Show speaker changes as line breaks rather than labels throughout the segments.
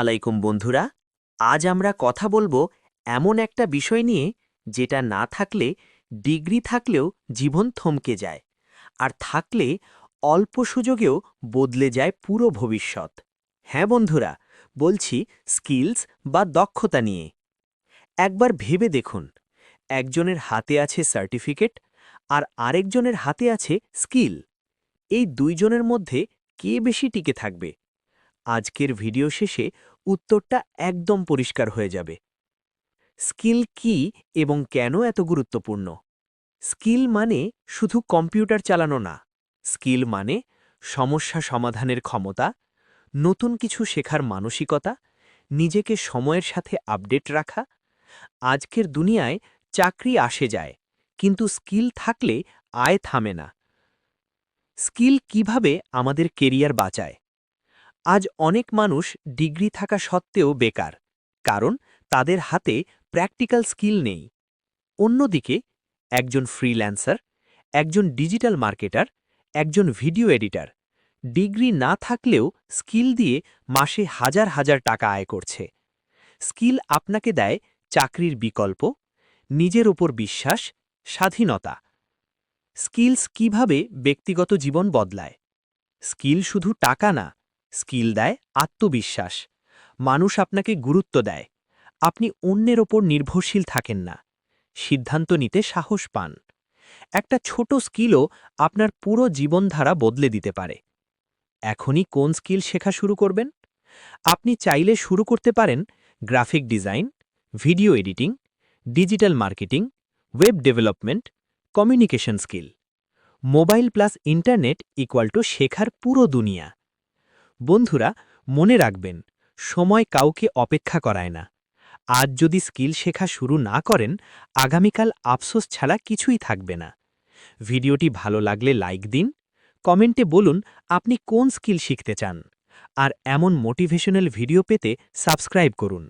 আলাইকুম বন্ধুরা, আজ আমরা কথা বলব এমন একটা বিষয় নিয়ে যেটা না থাকলে ডিগ্রি থাকলেও জীবন থমকে যায়, আর থাকলে অল্প সুযোগেও বদলে যায় পুরো ভবিষ্যৎ। হ্যাঁ বন্ধুরা, বলছি স্কিলস বা দক্ষতা নিয়ে। একবার ভেবে দেখুন, একজনের হাতে আছে সার্টিফিকেট আর আরেকজনের হাতে আছে স্কিল। এই দুইজনের মধ্যে কে বেশি টিকে থাকবে? আজকের ভিডিও শেষে উত্তরটা একদম পরিষ্কার হয়ে যাবে। স্কিল কি এবং কেন এত গুরুত্বপূর্ণ? স্কিল মানে শুধু কম্পিউটার চালানো না। স্কিল মানে সমস্যা সমাধানের ক্ষমতা, নতুন কিছু শেখার মানসিকতা, নিজেকে সময়ের সাথে আপডেট রাখা। আজকের দুনিয়ায় চাকরি আসে যায়, কিন্তু স্কিল থাকলে আয় থামে না। স্কিল কীভাবে আমাদের কেরিয়ার বাঁচায়? আজ অনেক মানুষ ডিগ্রি থাকা সত্ত্বেও বেকার, কারণ তাদের হাতে প্র্যাকটিক্যাল স্কিল নেই। অন্যদিকে, একজন ফ্রিল্যান্সার, একজন ডিজিটাল মার্কেটার, একজন ভিডিও এডিটর ডিগ্রি না থাকলেও স্কিল দিয়ে মাসে হাজার হাজার টাকা আয় করছে। স্কিল আপনাকে দেয় চাকরির বিকল্প, নিজের ওপর বিশ্বাস, স্বাধীনতা। স্কিলস কীভাবে ব্যক্তিগত জীবন বদলায়? স্কিল শুধু টাকা না স্কিল দেয়, আত্মবিশ্বাস। মানুষ আপনাকে গুরুত্ব দেয়। আপনি অন্যের ওপর নির্ভরশীল থাকেন না। সিদ্ধান্ত নিতে সাহস পান। একটা ছোট স্কিলও আপনার পুরো জীবনধারা বদলে দিতে পারে। এখনই কোন স্কিল শেখা শুরু করবেন? আপনি চাইলে শুরু করতে পারেন graphic design, video editing, digital marketing, web development, communication skill. Mobile plus internet equal to শেখার পুরো দুনিয়া। বন্ধুরা, মনে রাখবেন, সময় কাউকে অপেক্ষা করায় না। আজ যদি স্কিল শেখা শুরু না করেন, আগামীকাল আফসোস ছাড়া কিছুই থাকবে না। ভিডিওটি ভালো লাগলে লাইক দিন, কমেন্টে বলুন আপনি কোন স্কিল শিখতে চান, আর এমন মোটিভেশনাল ভিডিও পেতে সাবস্ক্রাইব করুন।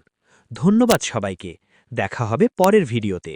ধন্যবাদ সবাইকে, দেখা হবে পরের ভিডিওতে।